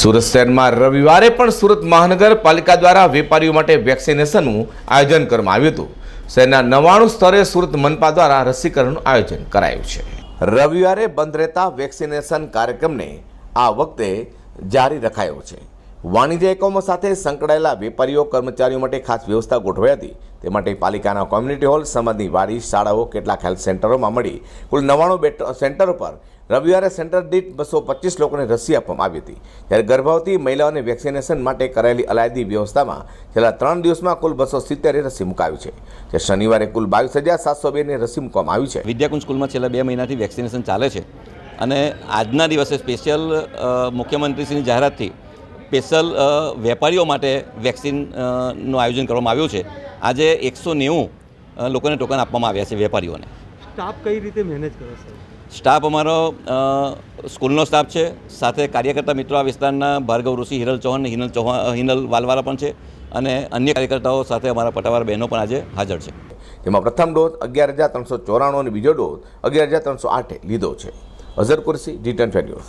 સુરત શહેરમાં રવિવારે પણ સુરત મહાનગરપાલિકા દ્વારા વેપારીઓ માટે વેક્સિનેશનનું આયોજન કરવામાં આવ્યું હતું. શહેરના નવાણું સ્તરે સુરત મનપા દ્વારા રસીકરણનું આયોજન કરાયું છે. રવિવારે બંધ રહેતા વેક્સિનેશન કાર્યક્રમને આ વખતે જારી રખાયો છે. વાણિજ્ય એકમો સાથે સંકળાયેલા વેપારીઓ, કર્મચારીઓ માટે ખાસ વ્યવસ્થા ગોઠવાઈ હતી. તે માટે પાલિકાના કોમ્યુનિટી હોલ સમાજની વાડી, શાળાઓ, કેટલાક હેલ્થ સેન્ટરોમાં મળી. કુલ નવ્વાણું સેન્ટરો પર રવિવારે સેન્ટર દીઠ બસો પચીસ લોકોને રસી આપવામાં આવી હતી. જ્યારે ગર્ભવતી મહિલાઓને વેક્સિનેશન માટે કરાયેલી અલાયદી વ્યવસ્થામાં છેલ્લા ત્રણ દિવસમાં કુલ બસો સિત્તેર રસી મુકાવી છે. જે શનિવારે કુલ બાવીસ હજાર સાતસો બેને રસી મૂકવામાં આવી છે. વિદ્યાકુંજ સ્કૂલમાં છેલ્લા બે મહિનાથી વેક્સિનેશન ચાલે છે. અને આજના દિવસે સ્પેશિયલ મુખ્યમંત્રીશ્રીની જાહેરાતથી સ્પેશિયલ વેપારીઓ માટે વેક્સિનનું આયોજન કરવામાં આવ્યું છે. આજે એકસો નેવું લોકોને ટોકન આપવામાં આવ્યા છે વેપારીઓને. સ્ટાફ કઈ રીતે મેનેજ કરે છે? સ્ટાફ અમારો સ્કૂલનો સ્ટાફ છે. સાથે કાર્યકર્તા મિત્રો આ વિસ્તારના ભાર્ગવ ઋષિ હિરલ ચૌહાણ હિનલ ચૌહાણ હિનલ વાલવાલા પણ છે અને અન્ય કાર્યકર્તાઓ સાથે અમારા પટાવાર બહેનો પણ આજે હાજર છે. જેમાં પ્રથમ ડોઝ અગિયાર હજાર ત્રણસો ચોરાણું અને બીજો ડોઝ અગિયાર હજાર ત્રણસો આઠે લીધો છે. Azhar Kursi return news.